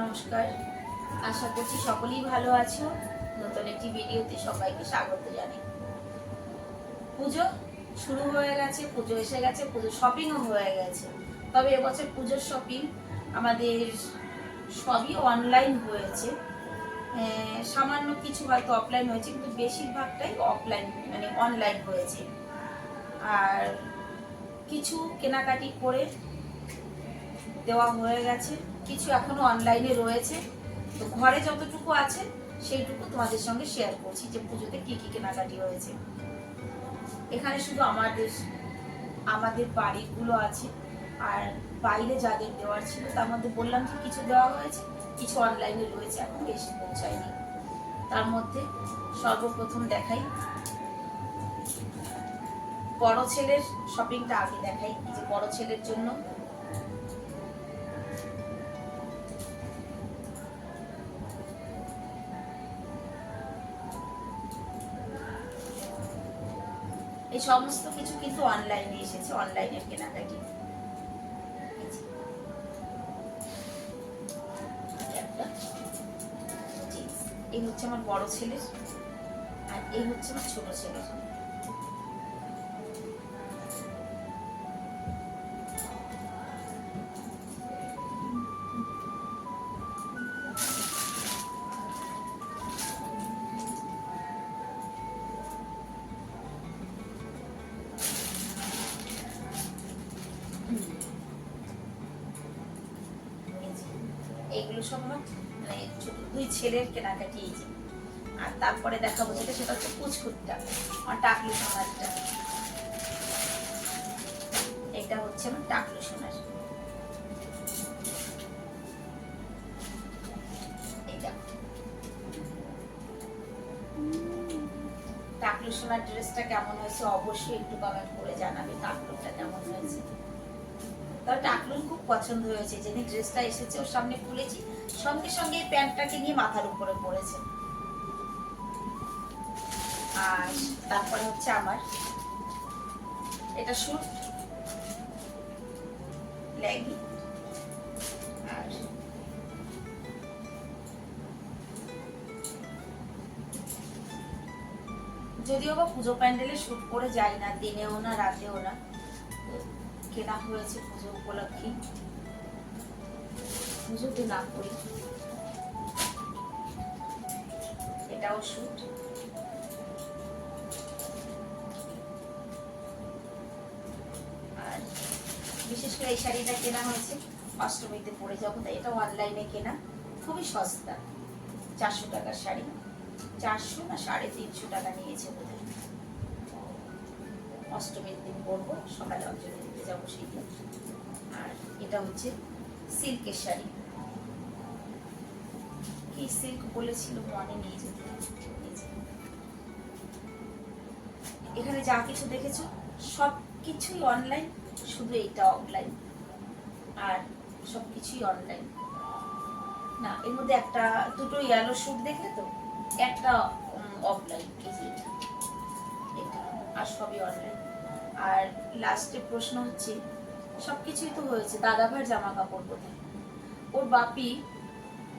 নমস্কার। আশা করছি সকলেই ভালো আছো। নতুন একটি ভিডিওতে সবাইকে স্বাগত জানাই। পুজো শুরু হয়ে গেছে, পুজো এসে গেছে, পুজো শপিংও হয়ে গেছে। তবে এবছর পুজোর শপিং আমাদের সবই অনলাইন হয়েছে। সামান্য কিছু হয়তো অফলাইন হয়েছে, কিন্তু বেশিরভাগটাই অফলাইন মানে অনলাইন হয়েছে। আর কিছু কেনাকাটি করে দেওয়া হয়ে গেছে। কিছু এখনও অনলাইনে রয়েছে। তো ঘরে যতটুকু আছে, সেইটুকু তোমাদের সঙ্গে শেয়ার করছি যে পুজোতে কি কি কেনাকাটি হয়েছে। এখানে শুধু আমাদের আমাদের বাড়িগুলো আছে। আর বাইরে যাদের দেওয়ার ছিল, তার মধ্যে বললাম যে কিছু দেওয়া হয়েছে, কিছু অনলাইনে রয়েছে, এখন বেশি পৌঁছায়নি। তার মধ্যে সর্বপ্রথম দেখাই। বড় ছেলের শপিংটা আগে দেখাই যে বড় ছেলের জন্য। এই সমস্ত কিছু কিন্তু অনলাইনে এসেছে অনলাইনের কেনাকাটি। এই হচ্ছে আমার বড় ছেলের আর এই হচ্ছে আমার ছোট ছেলের এইগুলো সব আমার মানে ছোট দুই ছেলের কেনাকাটি এই যে। আর তারপরে দেখাবো যেটা, সেটা হচ্ছে পুচকুটটা, আমার টাকলু সোনারটা। এটা হচ্ছে আমার টাকলু সোনার। টাকলু সোনার ড্রেসটা কেমন হয়েছে, অবশ্যই একটু কমেন্ট করে জানাবে, টাকলুটা কেমন হয়েছে। তবে টাকলুর খুব পছন্দ হয়েছে। যেদিন ড্রেসটা এসেছে, ওর সামনে খুলেছি সঙ্গে সঙ্গে প্যান্টটাকে নিয়ে মাথার উপরে পড়েছে। আর তারপরে হচ্ছে আমার, এটা শুট লেগি, আর যদিও বা পুজো প্যান্ডেলে শুট করে যাই না, দিনেও না, রাতেও না কেনা হয়েছে পুজো উপলক্ষে? পুজোতে না করি। এটাও শুট আর বিশেষ করে এই শাড়িটা কেনা হয়েছে, অষ্টমীতে পরে যাব, তাই এটা অনলাইনে কেনা। খুবই সস্তা, চারশো টাকার শাড়ি। চারশো না সাড়ে তিনশো টাকা নিয়েছে বোধ অষ্টমীর দিন পরবো সকালে অঞ্জলি দিতে যাব সেই দিন। আর এটা হচ্ছে সিল্কের শাড়ি। কি সিল্ক বলেছিল মনে নেই যদি এই যে। এখানে যা কিছু দেখেছ, সব কিছুই অনলাইন শুধু এটা অফলাইন আর সব কিছুই অনলাইন না, এর মধ্যে একটা, দুটো ইয়েলো স্যুট দেখলে তো, একটা অফলাইন এই যে। এটা। আর সবই অনলাইন আর লাস্টে প্রশ্ন হচ্ছে, সবকিছুই তো হয়েছে দাদা ভাইয়ের জামা কাপড় কোথায়? ওর বাপি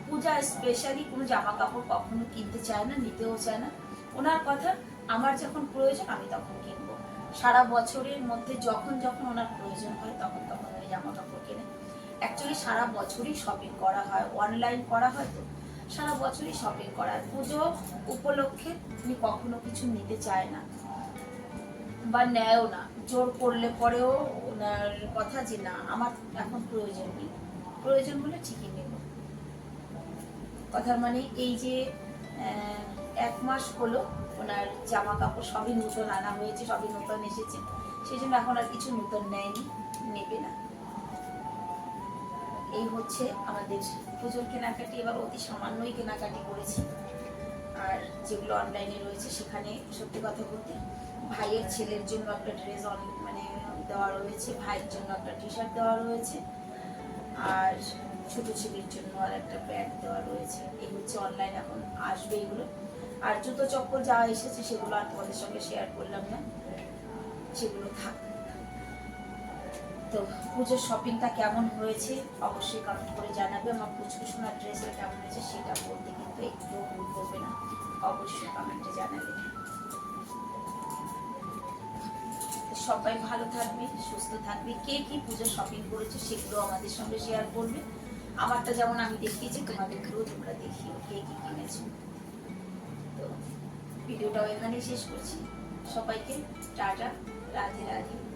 পূজা স্পেশালি কোনো জামা কাপড় কখনো কিনতে চায় না, নিতেও চায় না। ওনার কথা, আমার যখন প্রয়োজন, আমি তখন কিনবো। সারা বছরের মধ্যে যখন যখন ওনার প্রয়োজন হয়, তখন তখন ওই জামা কাপড় কেনে। অ্যাকচুয়ালি সারা বছরই শপিং করা হয় অনলাইন করা হয় তো। সারা বছরই শপিং করা হয়। পুজো উপলক্ষে উনি কখনো কিছু নিতে চায় না। বা নেয়ও না। জোর করলে পরেও ওনার কথা যে না, আমার এখন প্রয়োজন নেই। প্রয়োজন হলে ঠিকই নেব। কথার মানে এই যে এক মাস হলো ওনার জামা কাপড় সবই নূতন আনা হয়েছে, সবই নতুন এসেছে। সেই জন্য এখন আর কিছু নূতন নেয়নি, নেবে না। এই হচ্ছে আমাদের পুজোর কেনাকাটি, এবার অতি সামান্যই কেনাকাটি করেছি। আর যেগুলো অনলাইনে রয়েছে সেখানে সত্যি কথা বলতে ভাইয়ের ছেলের জন্য একটা ড্রেস মানে দেওয়া রয়েছে, ভাইয়ের জন্য একটা টি শার্ট দেওয়া রয়েছে, আর ছোট ছেলের জন্য আর একটা প্যান্ট দেওয়া রয়েছে। এই হচ্ছে অনলাইন এখন আসবে এগুলো। আর জুতো চপ্পল যা এসেছে সেগুলো আর তোমাদের সঙ্গে শেয়ার করলাম না। সেগুলো থাক। তো পুজোর শপিংটা কেমন হয়েছে অবশ্যই কমেন্ট করে জানাবে আমার পুচকু সোনার ড্রেসটা কেমন হয়েছে সেটা বলতে কিন্তু একটুও ভুল করবে না। অবশ্যই কমেন্টে জানাবে। সবাই ভালো থাকবে, সুস্থ থাকবে। কে কি পুজো শপিং করেছে সেগুলো আমাদের সঙ্গে শেয়ার করবে। আমারটা যেমন আমি দেখিয়েছি, তোমাদেরকেও তোমরা দেখিও কে কি কিনেছো। তো, ভিডিওটাও এখানেই শেষ করছি। সবাইকে টাটা, রাধে রাধে।